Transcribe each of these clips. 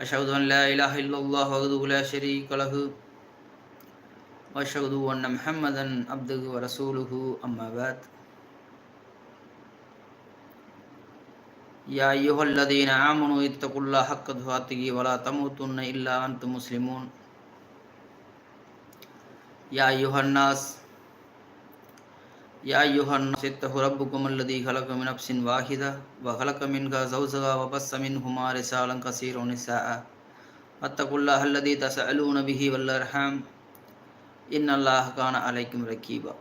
أشهد أن لا إله إلا الله وحده لا شريك له وأشهد أن محمدا عبده ورسوله أما بعد يا أيها الذين آمنوا اتقوا الله حق تقاته ولا تموتن إلا أنتم مسلمون يا أيها الناس يا أيها الناس اتقوا ربكم الذي خلق من نفس واحدة وخلق منها زوجها وبث منهما رسالا كثيرا ونساء. واتقوا الله الذي تسألون به والأرحام. إن الله كان عليكم رقيبا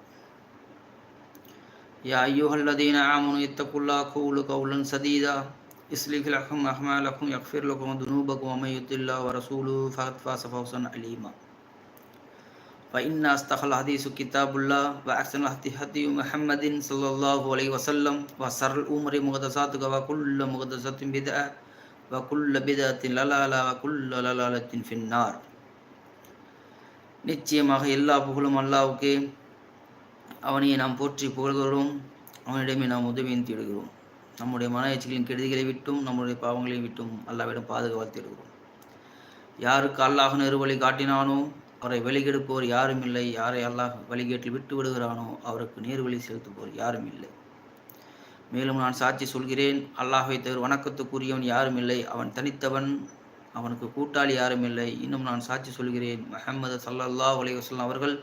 يا أيها الذين آمنوا اتقوا الله قولوا قولا سديدا. يصلح لكم أعمالكم يغفر لكم ذنوبكم ومن يطع الله ورسوله فقد فاز فوزا عليما فإن أصدق الحديث كتاب الله وأحسن الهدي هدي محمد صلى الله عليه وسلم وشر الأمور محدثاتها وكل محدثة بدعة وكل بدعة ضلالة وكل ضلالة في النار நிச்சயமாக எல்லா புகழும் அல்லாவுக்கே அவனையை நாம் போற்றி புகழ்கிறோம் அவனிடமே நாம் உதவியும் தேடுகிறோம் நம்முடைய மன எச்சரிகளின் கெடுதிகளை விட்டும் நம்முடைய பாவங்களை விட்டும் அல்லாவிடம் பாதுகாத்து தேடுகிறோம் யாருக்கு அல்லாஹ் நெருவழி காட்டினானோ அவரை வழிகெடுப்போர் யாரும் இல்லை யாரை அல்லாஹ் வழிகேட்டில் விட்டு விடுகிறானோ அவருக்கு நேர்வழி செலுத்துவோர் யாரும் இல்லை மேலும் நான் சாட்சி சொல்கிறேன். அல்லாஹை தவிர வணக்கத்துக்குரியவன் யாரும் இல்லை அவன் தனித்தவன் அவனுக்கு கூட்டாளி யாரும் இல்லை இன்னும் நான் சாட்சி சொல்கிறேன். முஹம்மது சல்லல்லா அலைஹி வஸல்லம் அவர்கள்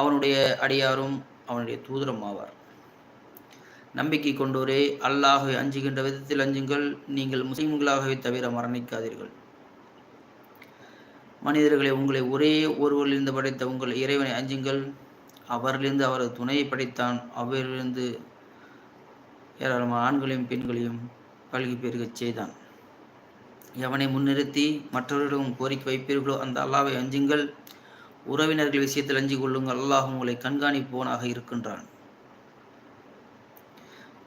அவனுடைய அடியாரும் அவனுடைய தூதரும் ஆவார். நம்பிக்கை கொண்டோரே அல்லாஹை அஞ்சுகின்ற விதத்தில் அஞ்சுங்கள். நீங்கள் முஸ்லிம்களாகவே தவிர மரணிக்காதீர்கள். மனிதர்களை உங்களை ஒரே ஒருவரிலிருந்து படைத்த உங்கள் இறைவனை அஞ்சுங்கள். அவரிலிருந்து அவரது துணையை படைத்தான். அவரிலிருந்து ஏராளமான ஆண்களையும் பெண்களையும் கல்வி பெருகச் செய்தான். எவனை முன்னிறுத்தி மற்றவர்களிடம் கோரிக்கை வைப்பீர்களோ அந்த அல்லாவை அஞ்சுங்கள். உறவினர்கள் விஷயத்தில் அஞ்சு கொள்ளுங்கள். அல்லாஹ் உங்களை கண்காணிப்பவனாக இருக்கின்றான்.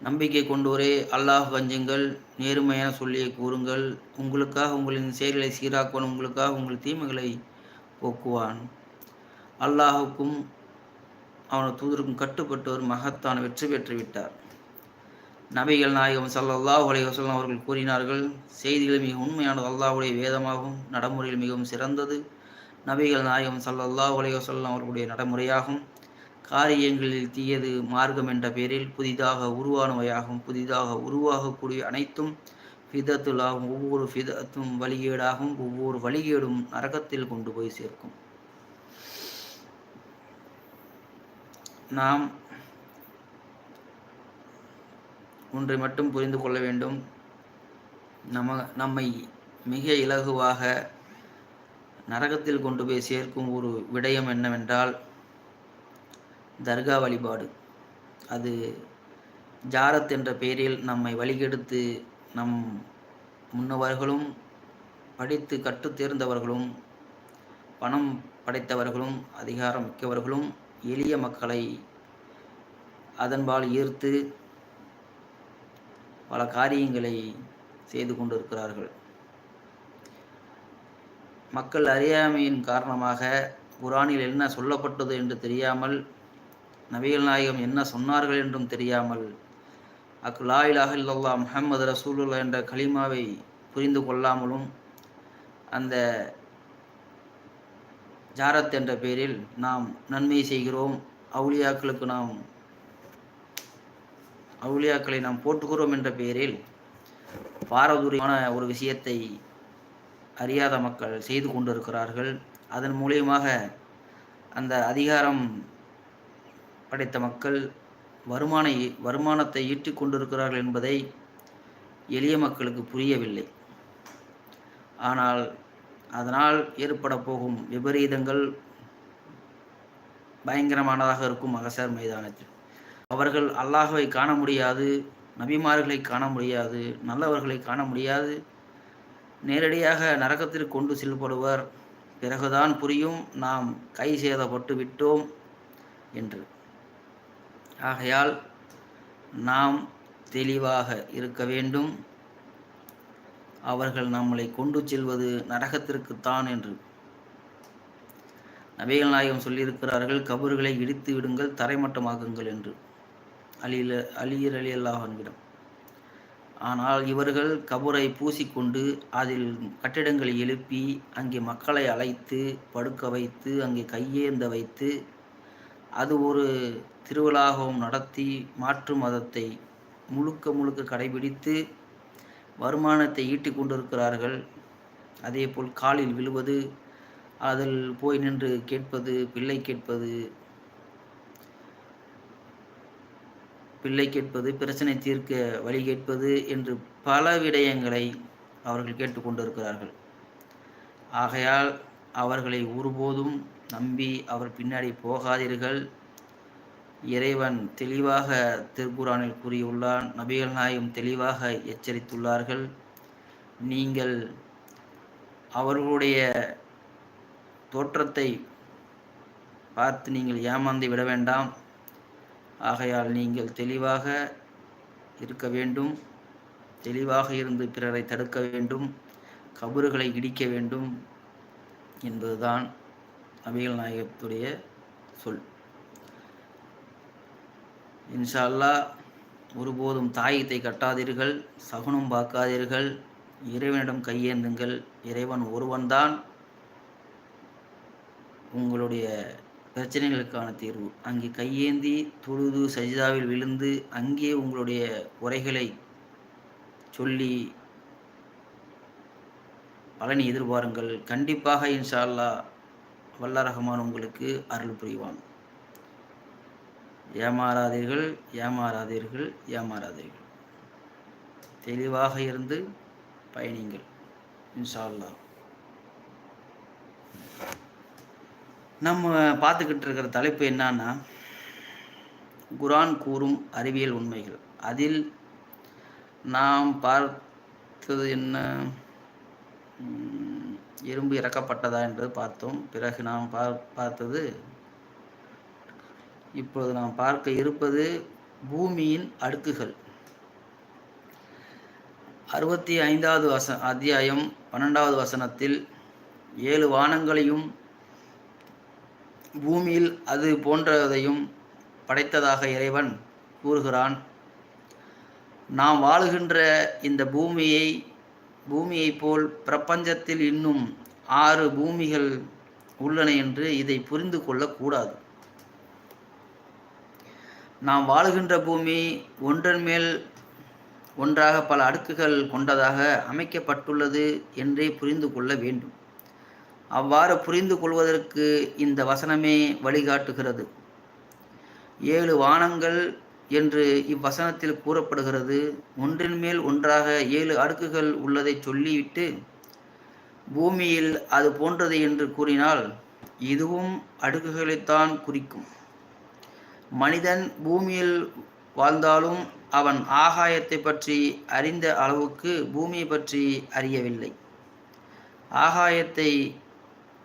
நம்பிக்கை கொண்டோரே அல்லாஹ் வஞ்சுங்கள் நேர்மையான சொல்லியை கூறுங்கள். உங்களுக்காக உங்களின் செயல்களை சீராக்குவான் உங்களுக்காக உங்கள் தீமைகளை போக்குவான். அல்லாஹுக்கும் அவனது தூதருக்கும் கட்டுப்பட்டவர் மகத்தான வெற்றி பெற்றுவிட்டார். நபிகள் நாயகம் சல்லல்லாஹ் அலைவசல்லம் அவர்கள் கூறினார்கள் செய்திகள் மிக உண்மையானது அல்லாஹுடைய வேதமாகும் நடைமுறையில் மிகவும் சிறந்தது. நபிகள் நாயகம் சல்லல்லாஹ் அலைவசல்லம் அவர்களுடைய நடைமுறையாகும். காரியங்களில் தீயது மார்க்கம் என்ற பெயரில் புதிதாக உருவானவையாகும். புதிதாக உருவாகக்கூடிய அனைத்தும் ஃபிதத்துலாகும். ஒவ்வொரு ஃபிதத்தும் வழிகேடாகும். ஒவ்வொரு வழிகேடும் நரகத்தில் கொண்டு போய் சேர்க்கும். நாம் ஒன்றை மட்டும் புரிந்து கொள்ள வேண்டும். நம்ம நம்மை மிக இலகுவாக நரகத்தில் கொண்டு போய் சேர்க்கும் ஒரு விடயம் என்னவென்றால் தர்கா வழிபாடு. அது ஜாரத் என்ற பெயரில் நம்மை வழிகெடுத்து நம் முன்னவர்களும் படித்து கற்று தேர்ந்தவர்களும் பணம் படைத்தவர்களும் அதிகாரம் மிக்கவர்களும் எளிய மக்களை அதன்பால் ஈர்த்து பல காரியங்களை செய்து கொண்டிருக்கிறார்கள். மக்கள் அறியாமையின் காரணமாக குரானில் என்ன சொல்லப்பட்டது என்று தெரியாமல் நபிகள் நாயகம் என்ன சொன்னார்கள் என்றும் தெரியாமல் அக்குலா இலாஹ் இல்லல்லா முஹம்மது ரசூலுல்லா என்ற கலிமாவை புரிந்து கொள்ளாமலும் அந்த ஜாரத் என்ற பெயரில் நாம் நன்மை செய்கிறோம். அவுளியாக்களுக்கு நாம் அவுளியாக்களை நாம் போட்டுக்கிறோம் என்ற பெயரில் பாரதூரியமான ஒரு விஷயத்தை அறியாத மக்கள் செய்து கொண்டிருக்கிறார்கள். அதன் மூலியமாக அந்த அதிகாரம் படைத்த மக்கள் வருமான வருமானத்தை ஈட்டிக் கொண்டிருக்கிறார்கள் என்பதை எளிய மக்களுக்கு புரியவில்லை. ஆனால் அதனால் ஏற்பட போகும் விபரீதங்கள் பயங்கரமானதாக இருக்கும் அகசர் மைதானத்தில். அவர்கள் அல்லாஹுவை காண முடியாது நபிமார்களை காண முடியாது நல்லவர்களை காண முடியாது. நேரடியாக நரகத்திற்கு கொண்டு செல்லப்படுவர் பிறகுதான் புரியும் நாம் கை சேதப்பட்டு விட்டோம் என்று. ஆகையால் நாம் தெளிவாக இருக்க வேண்டும். அவர்கள் நம்மளை கொண்டு செல்வது நரகத்திற்குத்தான் என்று. நபிகள் நாயகம் சொல்லியிருக்கிறார்கள் கபர்களை இடித்து விடுங்கள் தரைமட்டமாக்குங்கள் என்று. அலில அலியர் அலி ஆனால் இவர்கள் கபரை பூசிக்கொண்டு அதில் கட்டிடங்களை எழுப்பி அங்கே மக்களை அழைத்து படுக்க வைத்து அங்கே கையேந்த வைத்து அது ஒரு திருவிழாகவும் நடத்தி மாற்று மதத்தை முழுக்க முழுக்க கடைபிடித்து வருமானத்தை ஈட்டிக் கொண்டிருக்கிறார்கள். அதேபோல் காலில் விழுவது அதில் போய் நின்று கேட்பது பிள்ளை கேட்பது பிள்ளை கேட்பது பிரச்சனை தீர்க்க வழி கேட்பது என்று பல விடயங்களை அவர்கள் கேட்டுக்கொண்டிருக்கிறார்கள் ஆகையால் அவர்களை ஒருபோதும் நம்பி அவர் பின்னாடி போகாதீர்கள். இறைவன் தெளிவாக திருக்குறானில் கூறியுள்ளான் நபிகள் நாயும் தெளிவாக எச்சரித்துள்ளார்கள். நீங்கள் அவர்களுடைய தோற்றத்தை பார்த்து நீங்கள் ஏமாந்து விட வேண்டாம். ஆகையால் நீங்கள் தெளிவாக இருக்க வேண்டும் தெளிவாக இருந்து பிறரை தடுக்க வேண்டும் கபறுகளை இடிக்க வேண்டும் என்பதுதான் நபிகள் நாயகத்துடைய சொல். இன்ஷா ஒருபோதும் தாயத்தை கட்டாதீர்கள் சகுனம் பார்க்காதீர்கள் இறைவனிடம் கையேந்துங்கள் இறைவன் ஒருவன்தான் உங்களுடைய பிரச்சனைகளுக்கான தீர்வு. அங்கே கையேந்தி தொழுது சஜிதாவில் விழுந்து அங்கே உங்களுடைய குறைகளை சொல்லி பலனை எதிர்பாருங்கள். கண்டிப்பாக இன்ஷா அல்லாஹ் வல்ல ரஹ்மான் உங்களுக்கு அருள் புரிவான். ஏமாறாதீர்கள் ஏமாறாதீர்கள் ஏமாறாதீர்கள். தெளிவாக இருந்து பயணிங்கள் இன்ஷா அல்லாஹ் நம்ம பார்த்துக்கிட்டு இருக்கிற தலைப்பு என்னன்னா குரான் கூறும் அறிவியல் உண்மைகள். அதில் நாம் பார்த்தது என்ன? இரும்பு இறக்கப்பட்டதா என்று பார்த்தோம். பிறகு நாம் பார் பார்த்தது இப்பொழுது நாம் பார்க்க இருப்பது பூமியின் அடுக்குகள். அறுபத்தி ஐந்தாவது வச அத்தியாயம் பன்னெண்டாவது வசனத்தில் ஏழு வானங்களையும் பூமியில் அது போன்றதையும் படைத்ததாக இறைவன் கூறுகிறான். நாம் வாழுகின்ற இந்த பூமியை பூமியைப் போல் பிரபஞ்சத்தில் இன்னும் ஆறு பூமிகள் உள்ளன என்று இதை புரிந்து கொள்ளக்கூடாது. நாம் வாழுகின்ற பூமி ஒன்றன் மேல் ஒன்றாக பல அடுக்குகள் கொண்டதாக அமைக்கப்பட்டுள்ளது என்றே புரிந்து கொள்ள வேண்டும். அவ்வாறு புரிந்து கொள்வதற்கு இந்த வசனமே வழிகாட்டுகிறது. ஏழு வானங்கள் என்று இவ்வசனத்தில் கூறப்படுகிறது. ஒன்றின் மேல் ஒன்றாக ஏழு அடுக்குகள் உள்ளதை சொல்லிவிட்டு பூமியில் அது போன்றது என்று கூறினால் இதுவும் அடுக்குகளைத்தான் குறிக்கும். மனிதன் பூமியில் வாழ்ந்தாலும் அவன் ஆகாயத்தை பற்றி அறிந்த அளவுக்கு பூமியை பற்றி அறியவில்லை. ஆகாயத்தை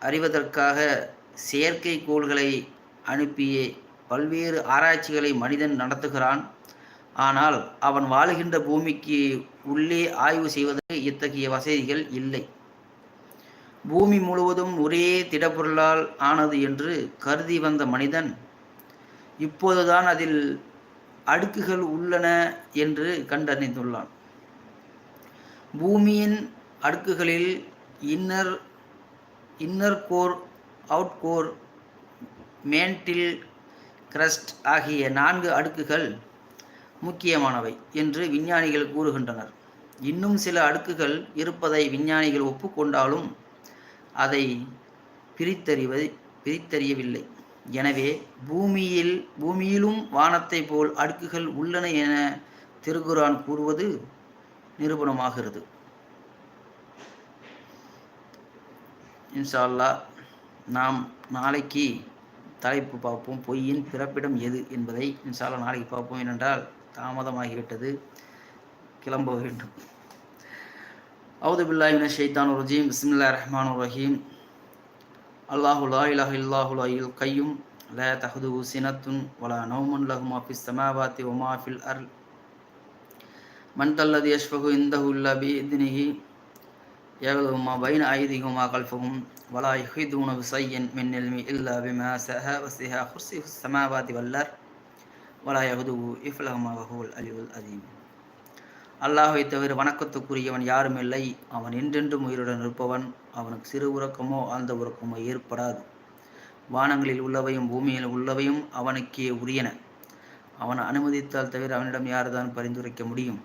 அறிவதற்காக செயற்கை கோள்களை அனுப்பியே பல்வேறு ஆராய்ச்சிகளை மனிதன் நடத்துகிறான். ஆனால் அவன் வாழுகின்ற பூமிக்கு உள்ளே ஆய்வு செய்வதற்கு இத்தகைய வசதிகள் இல்லை. பூமி முழுவதும் ஒரே திடப்பொருளால் ஆனது என்று கருதி வந்த மனிதன் இப்போதுதான் அதில் அடுக்குகள் உள்ளன என்று கண்டறிந்துள்ளான். பூமியின் அடுக்குகளில் inner inner core out core mantle crust ஆகிய நான்கு அடுக்குகள் முக்கியமானவை என்று விஞ்ஞானிகள் கூறுகின்றனர். இன்னும் சில அடுக்குகள் இருப்பதை விஞ்ஞானிகள் ஒப்புக்கொண்டாலும் அதை பிரித்தறிவதை பிரித்தறியவில்லை. எனவே பூமியில் பூமியிலும் வானத்தை போல் அடுக்குகள் உள்ளன என திருக்குரான் கூறுவது நிரூபணமாகிறது. இன்ஷா அல்லாஹ் நாம் நாளைக்கு தலைப்பு பார்ப்போம். பொய்யின் பிறப்பிடம் எது என்பதை இன்சால நாளைக்கு பார்ப்போம். ஏனென்றால் தாமதமாகிவிட்டது. கிளம்ப வேண்டும். அவுது பில்லாஹி மினஷ் ஷைத்தானிர் ரஜீம். பிஸ்மில்லாஹிர் ரஹீம். அல்லாஹு லா இலாஹ இல்லாஹுல் ஹய்யுல் கய்யூம் லா தஹதுஹு சினத்துன் வலா நௌமுன் லஹுமா மா ஃபிஸ் ஒமா ஃபில் அர் மன் தல்லது யஷ்ஃபகு இந்தஹு இல்லா மா பைன ஐதிஹிம் மா வலா யுஹிதுன பிஸையின் மின்னெல்மி இல்மி இல்லா பிமா ஸஹா வஸிஹா குர்சியுஸ் ஸமாவாதி வல் வலா யகதுஹு இஃப்லஹுமா வ ஹுவல் அதீம் அல்லாஹை தவிர வணக்கத்துக்குரியவன் யாரும் இல்லை. அவன் என்றென்றும் உயிருடன் இருப்பவன். அவனுக்கு சிறு உறக்கமோ ஆழ்ந்த உறக்கமோ ஏற்படாது. வானங்களில் உள்ளவையும் பூமியில் உள்ளவையும் அவனுக்கே உரியன. அவன் அனுமதித்தால் தவிர அவனிடம் யார்தான் பரிந்துரைக்க முடியும்?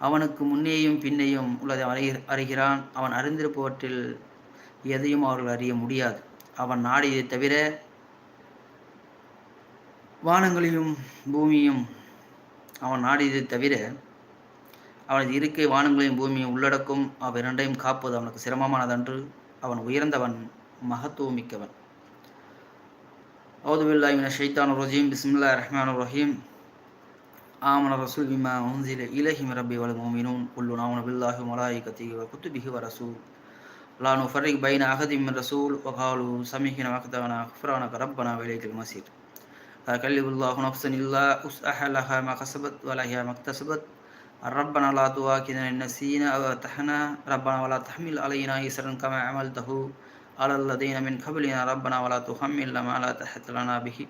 அவனுக்கு முன்னேயும் பின்னையும் உள்ளதை அறி அறிகிறான். அவன் அறிந்திருப்பவற்றில் எதையும் அவர்கள் அறிய முடியாது. அவன் நாடியதை தவிர வானங்களையும் பூமியும் அவன் நாடியதை தவிர அவனது இருக்கை வானங்களையும் பூமியும் உள்ளடக்கும். அவ்விரண்டையும் காப்பது அவனுக்கு சிரமமானதன்று. அவன் உயர்ந்தவன் மகத்துவம் மகத்துவமிக்கவன். அவுதுபில்லாஹின் ஷைத்தான் ரஜீம். பிஸ்மில்லா ரஹ்மான் ரஹீம். آمن الرسول بما أنزل إليه من ربه والمؤمنون كل آمن بالله وملائكته وكتبه ورسول لا نفرق بين أحد من رسول وقالوا سمعنا وأطعنا غفرانك ربنا وإليك المصير. لا يكلف الله نفسا إلا وسعها لها ما كسبت ولها ما اكتسبت. ربنا لا تواكدنا إن نسينا أو أتحنا ربنا ولا تحمل علينا إسرا كما عملته على الذين من قبلنا. ربنا ولا تحملنا ما لا تحت لنا به.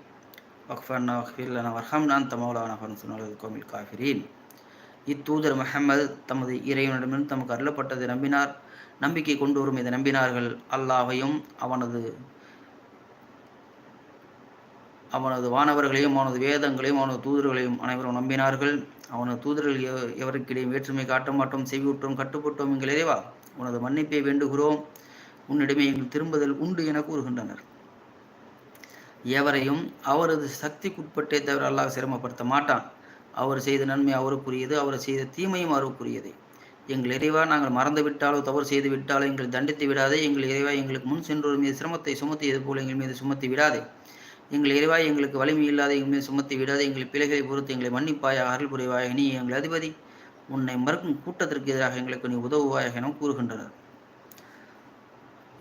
வக்ஃபர்னா வக்ஃபில்லனா வர்ஹம்னா அந்த மௌலானா சொன்னால் கோமில் காஃபிரீன். இத்தூதர் முஹம்மது தமது இறைவனிடமிருந்து தமக்கு அருளப்பட்டதை நம்பினார். நம்பிக்கை கொண்டு வரும் இதை நம்பினார்கள் அல்லாவையும் அவனது அவனது வானவர்களையும் அவனது வேதங்களையும் அவனது தூதர்களையும் அனைவரும் நம்பினார்கள். அவனது தூதர்கள் எவ எவருக்கிடையும் வேற்றுமை காட்ட மாட்டோம் செய்விட்டோம் கட்டுப்பட்டோம் எங்கள் இறைவா. உனது மன்னிப்பை வேண்டுகிறோம். உன்னிடமே எங்கள் திரும்புதல் உண்டு என கூறுகின்றனர். எவரையும் அவரது சக்திக்குட்பட்டே தவிர அல்லாஹ் சிரமப்படுத்த மாட்டான். அவர் செய்த நன்மை அவருக்குரியது அவர் செய்த தீமையும் அவருக்குரியது எங்கள் இறைவா நாங்கள் மறந்து விட்டாலோ தவறு செய்து விட்டாலோ எங்களை தண்டித்து விடாதே. எங்கள் இறைவா எங்களுக்கு முன் சென்றோர் மீது சிரமத்தை சுமத்தியது போல எங்கள் மீது சுமத்தி விடாதே. எங்கள் இறைவா எங்களுக்கு வலிமை இல்லாத எங்கள் மீது சுமத்தி விடாதே. எங்கள் பிழைகளை பொறுத்து எங்களை மன்னிப்பாய அருள் புரிவாய நீ எங்கள் அதிபதி உன்னை மறுக்கும் கூட்டத்திற்கு எதிராக எங்களுக்கு நீ உதவுவாயாக என கூறுகின்றனர்.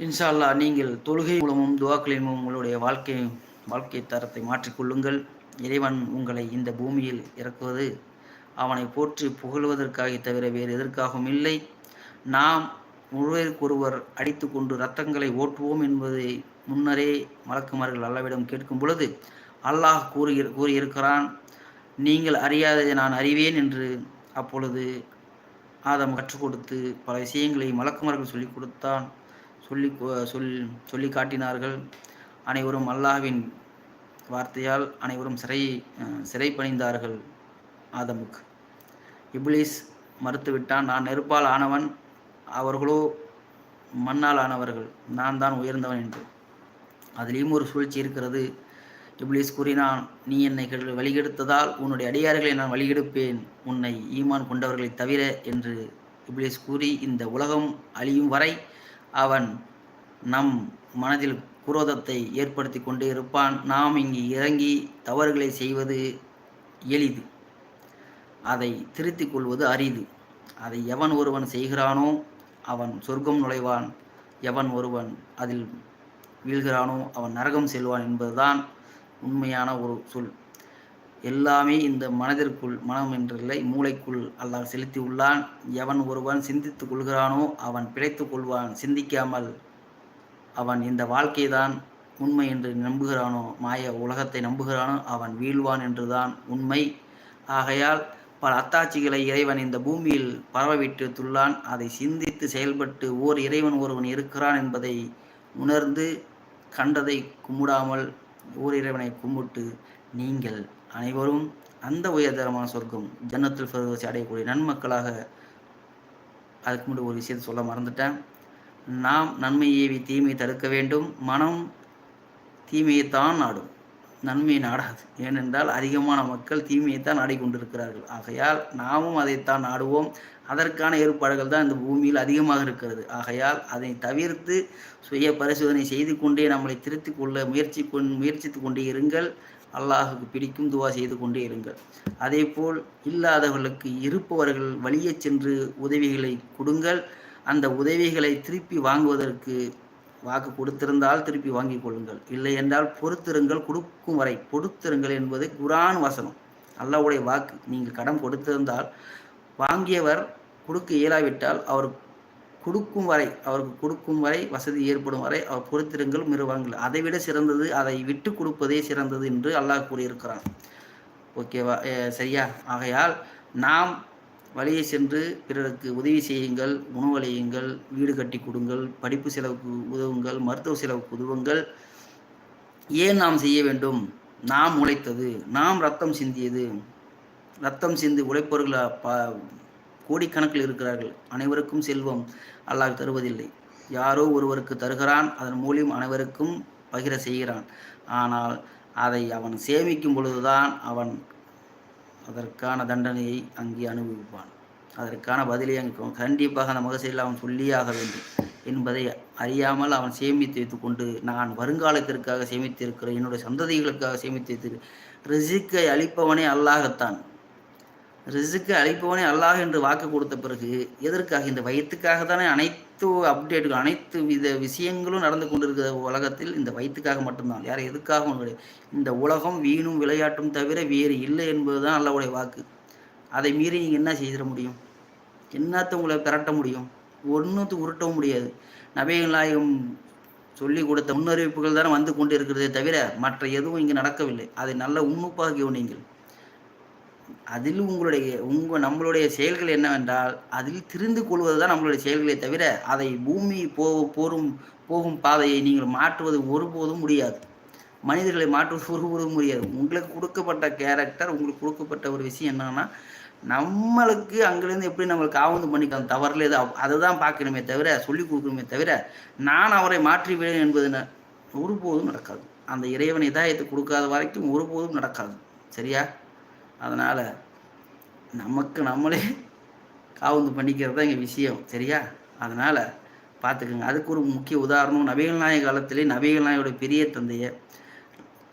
இன்ஷா அல்லா நீங்கள் தொழுகை மூலமும் துவாக்களின் மூலம் உங்களுடைய வாழ்க்கையும் வாழ்க்கை தரத்தை மாற்றிக்கொள்ளுங்கள் இறைவன் உங்களை இந்த பூமியில் இறக்குவது அவனை போற்றி புகழ்வதற்காக தவிர வேறு எதற்காகவும் இல்லை. நாம் ஒருவருக்கொருவர் அடித்து கொண்டு ரத்தங்களை ஓட்டுவோம் என்பதை முன்னரே மலக்குமார்கள் அல்லாவிடம் கேட்கும் பொழுது அல்லாஹ் கூறுகிற கூறியிருக்கிறான் நீங்கள் அறியாததை நான் அறிவேன் என்று அப்பொழுது ஆதம் கற்றுக் கொடுத்து பல விஷயங்களை மலக்குமார்கள் சொல்லிக் கொடுத்தான். சொல்லி சொல் சொல்லி காட்டினார்கள். அனைவரும் அல்லாஹ்வின் வார்த்தையால் அனைவரும் சிறை சிறை பணிந்தார்கள் ஆதமுக்கு இப்ளீஸ் மறுத்துவிட்டான். நான் நெருப்பால் ஆனவன் அவர்களோ மண்ணால் ஆனவர்கள். நான் தான் உயர்ந்தவன் என்று. அதிலேயும் ஒரு சூழ்ச்சி இருக்கிறது. இப்ளீஸ் கூறினான் நீ என்னை வழிகெடுத்ததால் உன்னுடைய அடியார்களை நான் வழிகெடுப்பேன். உன்னை ஈமான் கொண்டவர்களை தவிர என்று இப்ளீஸ் கூறி இந்த உலகம் அழியும் வரை அவன் நம் மனதில் குரோதத்தை ஏற்படுத்தி கொண்டே இருப்பான். நாம் இங்கு இறங்கி தவறுகளை செய்வது எளிது. அதை திருத்திக் கொள்வது அரிது. அதை எவன் ஒருவன் செய்கிறானோ அவன் சொர்க்கம் நுழைவான். எவன் ஒருவன் அதில் வீழ்கிறானோ அவன் நரகம் செல்வான் என்பதுதான் உண்மையான ஒரு சொல். எல்லாமே இந்த மனதிற்குள் மனம் என்றில்லை மூளைக்குள் அல்லாஹ் செலுத்தி உள்ளான் எவன் ஒருவன் சிந்தித்துக் கொள்கிறானோ அவன் பிழைத்துக் கொள்வான். சிந்திக்காமல் அவன் இந்த வாழ்க்கைதான் உண்மை என்று நம்புகிறானோ? மாய உலகத்தை நம்புகிறானோ? அவன் வீழ்வான் என்றுதான் உண்மை. ஆகையால் பல அத்தாட்சிகளை இறைவன் இந்த பூமியில் பரவவிட்டுள்ளான். அதை சிந்தித்து செயல்பட்டு ஓர் இறைவன் ஒருவன் இருக்கிறான் என்பதை உணர்ந்து கண்டதை கும்பிடாமல் ஓர் இறைவனை கும்பிட்டு நீங்கள் அனைவரும் அந்த உயர்தரமான சொர்க்கம் ஜன்னத்தில் ஃபெருவசி அடையக்கூடிய நன்மக்களாக அதுக்கு முன்னாடி ஒரு விஷயத்தை சொல்ல மறந்துட்டேன். நாம் நன்மை ஏவி தீமையை தடுக்க வேண்டும். மனம் தீமையைத்தான் நாடும். நன்மையை நாடாது. ஏனென்றால் அதிகமான மக்கள் தீமையைத்தான் நாடிக்கொண்டிருக்கிறார்கள். ஆகையால் நாமும் அதைத்தான் நாடுவோம். அதற்கான ஏற்பாடுகள் தான் இந்த பூமியில் அதிகமாக இருக்கிறது. ஆகையால் அதை தவிர்த்து சுய பரிசோதனை செய்து கொண்டே நம்மளை திருத்திக் கொள்ள முயற்சி கொண் முயற்சித்து கொண்டே இருங்கள். அல்லாஹுக்கு பிடிக்கும் துவா செய்து கொண்டே இருங்கள். அதே போல் இல்லாதவர்களுக்கு இருப்பவர்கள் வழியே சென்று உதவிகளை கொடுங்கள். அந்த உதவிகளை திருப்பி வாங்குவதற்கு வாக்கு கொடுத்திருந்தால் திருப்பி வாங்கிக் கொள்ளுங்கள். இல்லை என்றால் பொறுத்திருங்கள் கொடுக்கும் வரை. பொறுத்திருங்கள் என்பது குரான் வசனம். அல்லாவுடைய வாக்கு. நீங்கள் கடன் கொடுத்திருந்தால் வாங்கியவர் கொடுக்க இயலாவிட்டால் அவர் கொடுக்கும் வரை அவருக்கு கொடுக்கும் வரை வசதி ஏற்படும் வரை அவர் பொறுத்திருங்கள் மிருவாங்கள் அதை விட சிறந்தது அதை விட்டு கொடுப்பதே சிறந்தது என்று அல்லாஹ் கூறியிருக்கிறான். ஓகேவா? சரியா? ஆகையால் நாம் வழியை சென்று பிறருக்கு உதவி செய்யுங்கள் உணவளியுங்கள் வீடு கட்டி கொடுங்கள் படிப்பு செலவுக்கு உதவுங்கள் மருத்துவ செலவுக்கு உதவுங்கள். ஏன் நாம் செய்ய வேண்டும்? நாம் உழைத்தது நாம் ரத்தம் சிந்தியது. ரத்தம் சிந்தி உழைப்பவர்கள் ப கோடிக்கணக்கில் இருக்கிறார்கள். அனைவருக்கும் செல்வம் அல்லாஹ் தருவதில்லை. யாரோ ஒருவருக்கு தருகிறான் அதன் மூலியம் அனைவருக்கும் பகிர செய்கிறான். ஆனால் அதை அவன் சேமிக்கும் பொழுதுதான் அவன் அதற்கான தண்டனையை அங்கே அனுபவிப்பான். அதற்கான பதிலை அங்கு கண்டிப்பாக அந்த மகசையில் அவன் சொல்லியாக வேண்டும் என்பதை அறியாமல் அவன் சேமித்து வைத்துக்கொண்டு நான் வருங்காலத்திற்காக சேமித்திருக்கிறேன் என்னுடைய சந்ததிகளுக்காக சேமித்து வைத்து ரிசிக்கை அளிப்பவனே அல்லாகத்தான் ரிசுக்கு அழிப்பவனே அல்லாஹ் என்று வாக்கு கொடுத்த பிறகு எதற்காக? இந்த வயிற்றுக்காக தானே அனைத்து அப்டேட்டுகள் அனைத்து வித விஷயங்களும் நடந்து கொண்டிருக்கிற உலகத்தில் இந்த வயிற்றுக்காக மட்டும்தான். யார் கிடையாது. இந்த உலகம் வீணும் விளையாட்டும் தவிர வேறு இல்லை என்பதுதான் அல்லாவுடைய வாக்கு. அதை மீறி நீங்கள் என்ன செய்திட முடியும்? என்னத்த உங்களை திரட்ட முடியும்? ஒன்றுத்து உருட்டவும் முடியாது. நபிகள் சொல்லி கொடுத்த முன்னறிவிப்புகள் தானே வந்து கொண்டு இருக்கிறதே தவிர மற்ற எதுவும் இங்கே நடக்கவில்லை. அதை நல்ல உண்ணுப்பாகியோ நீங்கள் அதில் உங்களுடைய உங்கள் நம்மளுடைய செயல்கள் என்னவென்றால் அதில் திரிந்து கொள்வது தான் நம்மளுடைய செயல்களே தவிர அதை பூமி போ போரும் போகும் பாதையை நீங்கள் மாற்றுவது ஒருபோதும் முடியாது. மனிதர்களை மாற்றுவது ஒருபோதும் முடியாது. உங்களுக்கு கொடுக்கப்பட்ட கேரக்டர் உங்களுக்கு கொடுக்கப்பட்ட ஒரு விஷயம் என்னன்னா நம்மளுக்கு அங்கேருந்து எப்படி நம்மளுக்கு ஆவந்து பண்ணிக்கலாம் தவறில் எது அதை தான் பார்க்கணுமே தவிர சொல்லி கொடுக்கணுமே தவிர நான் அவரை மாற்றிவிடுவேன் என்பது ஒருபோதும் நடக்காது. அந்த இறைவன் இதாயத்தை கொடுக்காத வரைக்கும் ஒருபோதும் நடக்காது. சரியா? அதனால் நமக்கு நம்மளே காவுந்து பண்ணிக்கிறது தான் எங்கள் விஷயம் சரியா? அதனால் பார்த்துக்குங்க அதுக்கு ஒரு முக்கிய உதாரணம் நபிகள் நாயக காலத்திலே நபிகள் நாயோட பெரிய தந்தையை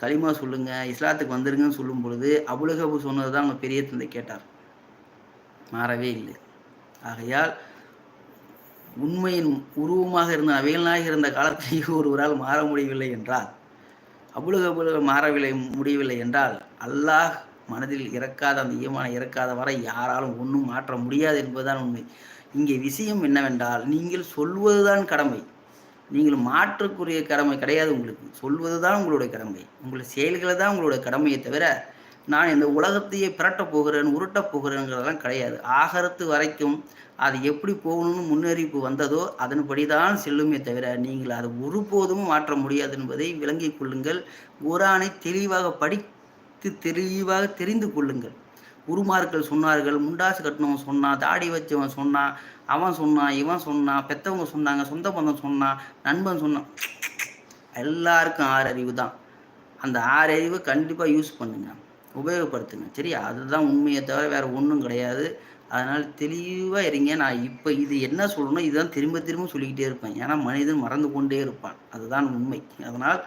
களிமா சொல்லுங்கள் இஸ்லாத்துக்கு வந்துருங்கன்னு சொல்லும் பொழுது அபுலகபு சொன்னது தான் அவங்க பெரிய தந்தை கேட்டார். மாறவே இல்லை. ஆகையால் உண்மையின் உருவமாக இருந்த நபிகள் இருந்த காலத்திலேயே ஒருவரால் மாற முடியவில்லை என்றால் அபுலகபுல மாறவில்லை முடியவில்லை என்றால் அல்லாஹ் மனதில் இறக்காத அந்த ஈமான இறக்காத வரை யாராலும் ஒன்றும் மாற்ற முடியாது என்பதுதான் உண்மை. இங்கே விஷயம் என்னவென்றால் நீங்கள் சொல்வதுதான் கடமை. நீங்கள் மாற்றக்கூடிய கடமை கிடையாது உங்களுக்கு. சொல்வது தான் உங்களுடைய கடமை. உங்களுடைய செயல்களை தான் உங்களுடைய கடமையை தவிர நான் இந்த உலகத்தையே பிரட்டப் போகிறேன் உருட்டப் போகிறேங்கிறதெல்லாம் கிடையாது. ஆகரத்து வரைக்கும் அது எப்படி போகணும்னு முன்னறிவிப்பு வந்ததோ அதன்படி தான் செல்லுமே தவிர நீங்கள் அதை ஒருபோதும் மாற்ற முடியாது என்பதை விளங்கிக் கொள்ளுங்கள். குரானை தெளிவாக படி தெளிவாக தெரிந்து கொள்ளுங்கள். குருமார்கள் சொன்னார்கள் முண்டாசு கட்டினவன் சொன்னான் தாடி வச்சவன் சொன்னான் அவன் சொன்னான் இவன் சொன்னான் பெத்தவங்க சொன்னாங்க சொந்த பந்தம் சொன்னான் நண்பன் சொன்னான் எல்லாருக்கும் ஆறு அறிவு தான். அந்த ஆறு அறிவை கண்டிப்பாக யூஸ் பண்ணுங்க. உபயோகப்படுத்துங்க. சரியா? அதுதான் உண்மையை தவிர வேறு ஒன்றும் கிடையாது. அதனால் தெளிவாக இருங்க. நான் இப்போ இது என்ன சொல்லணும் இதுதான் திரும்ப திரும்ப சொல்லிக்கிட்டே இருப்பேன். ஏன்னா மனிதன் மறந்து கொண்டே இருப்பான். அதுதான் உண்மை. அதனால்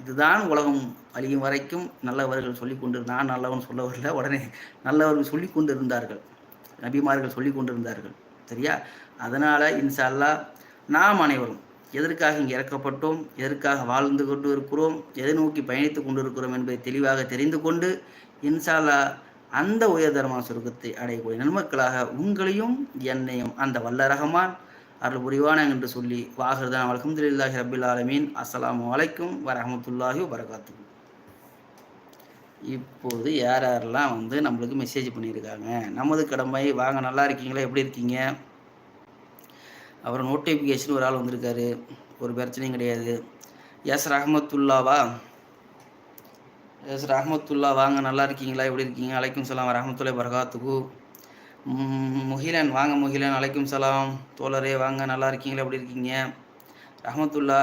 இதுதான் உலகம் அழியும் வரைக்கும் நல்லவர்கள் சொல்லி கொண்டு நான் நல்லவன் சொல்ல வரல உடனே நல்லவர்கள் சொல்லி கொண்டு இருந்தார்கள் நபிமார்கள் சொல்லி கொண்டிருந்தார்கள். சரியா? அதனால் இன்ஷா நாம் அனைவரும் எதற்காக இங்கே இறக்கப்பட்டோம் எதற்காக வாழ்ந்து கொண்டு இருக்கிறோம் எதை நோக்கி பயணித்து கொண்டிருக்கிறோம் என்பதை தெளிவாக தெரிந்து கொண்டு இன்ஷால்லா அந்த உயர்தரமான சுருக்கத்தை அடையக்கூடிய நன்மக்களாக உங்களையும் என்னையும் அந்த வல்ல ரகமான் அருள் புரிவான என்று சொல்லி வாகர்தான். அலமதுல்லாஹி ரபில் ஆலமீன். அஸ்லாம் வலைக்கும் வரமத்துல்லாஹி வரகாத்து இப்போது யார் யாரெல்லாம் வந்து நம்மளுக்கு மெசேஜ் பண்ணியிருக்காங்க? நமது கடமை வாங்க நல்லா இருக்கீங்களா? எப்படி இருக்கீங்க? அப்புறம் நோட்டிஃபிகேஷன் ஒரு ஆள் வந்திருக்காரு. ஒரு பிரச்சனையும் கிடையாது. எஸ் ரஹமத்துல்லாவா? எஸ் ரஹமத்துல்லா வாங்க நல்லா இருக்கீங்களா? எப்படி இருக்கீங்க? அலைக்கும் சலாம் ரஹமத்துல்லா வரகாத்துக்கு முகிலன் வாங்க முகிலன் அலைக்கும் சலாம். தோழரே வாங்க நல்லா இருக்கீங்களா? எப்படி இருக்கீங்க? ரஹமத்துல்லா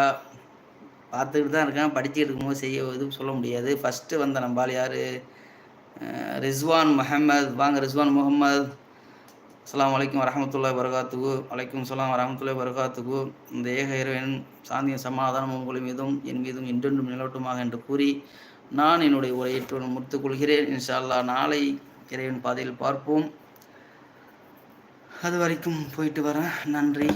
பார்த்துக்கிட்டு தான் இருக்கேன். படிச்சுட்டு இருக்கும்போது செய்ய எதுவும் சொல்ல முடியாது. ஃபஸ்ட்டு வந்த நம்பால் யார்? ரிஸ்வான் மஹமத் வாங்க ரிஸ்வான் முகமது அஸ்லாம் வலைக்கம் வரமத்துல்லா வரகாத்துக்கு வலைக்கும் சலாம் வரமத்துல்லா வரகாத்துக்கு இந்த ஏக இறைவன் சாந்தியும் சமாதானம் உங்கள் மீதும் என் மீதும் என்றென்றும் நிலவட்டுமாக என்று கூறி நான் என்னுடைய உரையேற்று முடித்துக்கொள்கிறேன் இன்ஷால்லா நாளை இறைவன் பாதையில் பார்ப்போம். அது வரைக்கும் போயிட்டு வரேன். நன்றி.